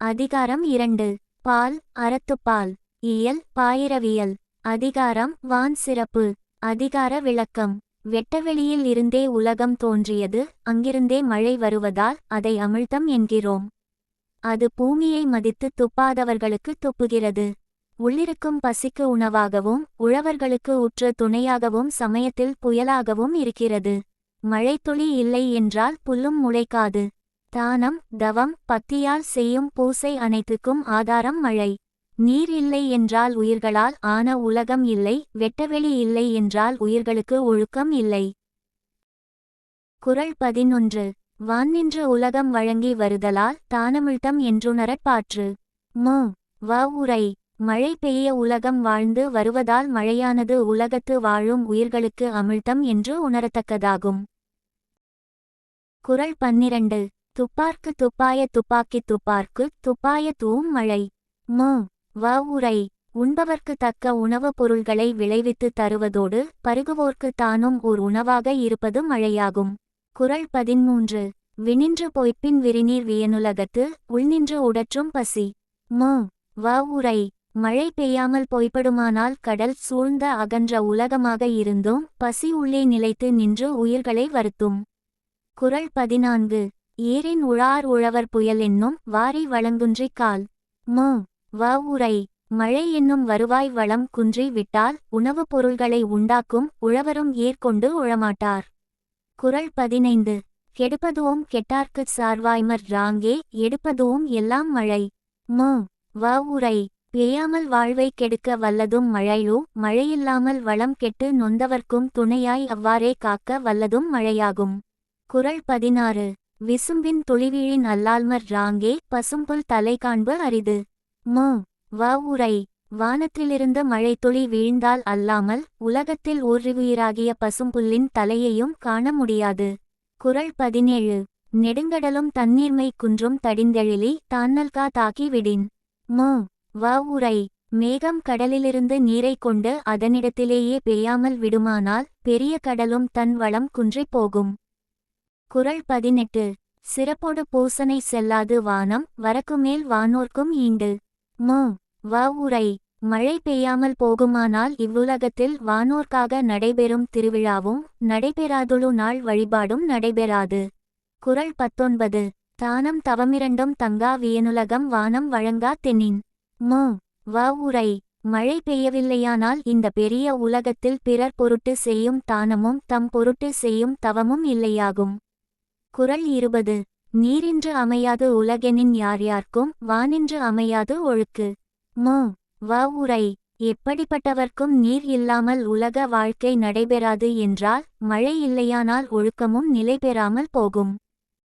அதிகாரம் இரண்டு. பால் அறத்துப்பால் இயல் பாயிரவியல். அதிகாரம் வான் சிறப்பு. அதிகார விளக்கம். வெட்டவெளியில் இருந்தே உலகம் தோன்றியது. அங்கிருந்தே மழை வருவதால் அதை அமிழ்தம் என்கிறோம். அது பூமியை மதித்து துப்பாதவர்களுக்கு துப்புகிறது. உள்ளிருக்கும் பசிக்கு உணவாகவும் உழவர்களுக்கு உற்ற துணையாகவும் சமயத்தில் புயலாகவும் இருக்கிறது. மழைத்துளி இல்லை என்றால் புல்லும் முளைக்காது. தானம் தவம் பக்தியால் செய்யும் பூசை அனைத்துக்கும் ஆதாரம் மழை. நீர் இல்லை என்றால் உயிர்களால் ஆன உலகம் இல்லை வெட்டவெளி இல்லை என்றால் உயிர்களுக்கு ஒழுக்கம் இல்லை. குரல் பதினொன்று. வான்நின்று உலகம் வழங்கி வருதலால் தானமிழ்த்தம் என்றுணரப் பாற்று. மு. வ. உரை. மழை பெய்ய உலகம் வாழ்ந்து வருவதால் மழையானது உலகத்து வாழும் உயிர்களுக்கு அமிழ்த்தம் என்று உணரத்தக்கதாகும். குறள் பன்னிரண்டு. துப்பார்க்கு துப்பாய துப்பாக்கி துப்பார்க்கு துப்பாய தூம் மழை. மு. வ. உரை. உண்பவர்க்கு தக்க உணவுப் பொருள்களை விளைவித்து தருவதோடு பருகுவோர்க்கு தானும் ஓர் உணவாக இருப்பது மழையாகும். குறள் பதிமூன்று வினின்று பொய்ப்பின் விரிநீர் வியனுலகத்து உள்நின்று உடற்றும் பசி. மு. வ. உரை. மழை பெய்யாமல் பொய்ப்படுமானால் கடல் சூழ்ந்த அகன்ற உலகமாக இருந்தும் பசி உள்ளே நிலைத்து நின்று உயிர்களை வருத்தும். குறள் பதினான்கு. ஏரின் உழார் உழவர் புயல் என்னும் வாரி வளங்குன்றிக் கால். மு. வ. உரை. மழை என்னும் வருவாய் வளம் குன்றி விட்டால் உணவுப் பொருள்களை உண்டாக்கும் உழவரும் ஏற்கொண்டு உழமாட்டார். குறள் பதினைந்து. கெடுப்பதுவும் கெட்டார்க்குச் சார்வாய்மற் ராங்கே எடுப்பதுவும் எல்லாம் மழை. மு. வ. உரை. பெய்யாமல் வாழ்வை கெடுக்க வல்லதும் மழையோ மழையில்லாமல் வளம் கெட்டு நொந்தவர்க்கும் துணையாய் அவ்வாறே காக்க வல்லதும் மழையாகும். குறள் பதினாறு. விசும்பின் துளிவீழின் அல்லால்மர் ராங்கே பசும்புல் தலை காண்பு அரிது. மு. வ. உரை. வானத்திலிருந்து மழைத்துளி வீழ்ந்தால் அல்லாமல் உலகத்தில் ஊர்றிவுயிராகிய பசும்புல்லின் தலையையும் காண முடியாது. குறள் பதினேழு. நெடுங்கடலும் தண்ணீர்மை குன்றும் தடிந்தெழிலி தான்னல்கா தாக்கி விடின். மு. வ. உரை. மேகம் கடலிலிருந்து நீரை கொண்டு அதனிடத்திலேயே பெய்யாமல் விடுமானால் பெரிய கடலும் தன் வளம் குன்றிப் போகும். குறள் பதினெட்டு. சிறப்போடு பூசனை செல்லாது வானம் வரக்குமேல் வானோர்க்கும் ஈண்டு. மு. வ. உரை. மழை பெய்யாமல் போகுமானால் இவ்வுலகத்தில் வானோர்க்காக நடைபெறும் திருவிழாவும் நடைபெறாதுழு நாள் வழிபாடும் நடைபெறாது. குறள் பத்தொன்பது. தானம் தவமிரண்டும் தங்கா வியனுலகம் வானம் வழங்கா தென்னின். மு. வ. உரை. மழை பெய்யவில்லையானால் இந்த பெரிய உலகத்தில் பிறர் பொருட்டு செய்யும் தானமும் தம் பொருட்டு செய்யும் தவமும் இல்லையாகும். குறள் இருபது. நீரின்று அமையாது உலகெனின் யார் யார்க்கும் வானின்று அமையாது ஒழுக்கு. மு. வ. உரை. எப்படிப்பட்டவர்க்கும் நீர் இல்லாமல் உலக வாழ்க்கை நடைபெறாது என்றால் மழை இல்லையானால் ஒழுக்கமும் நிலைபெறாமல் போகும்.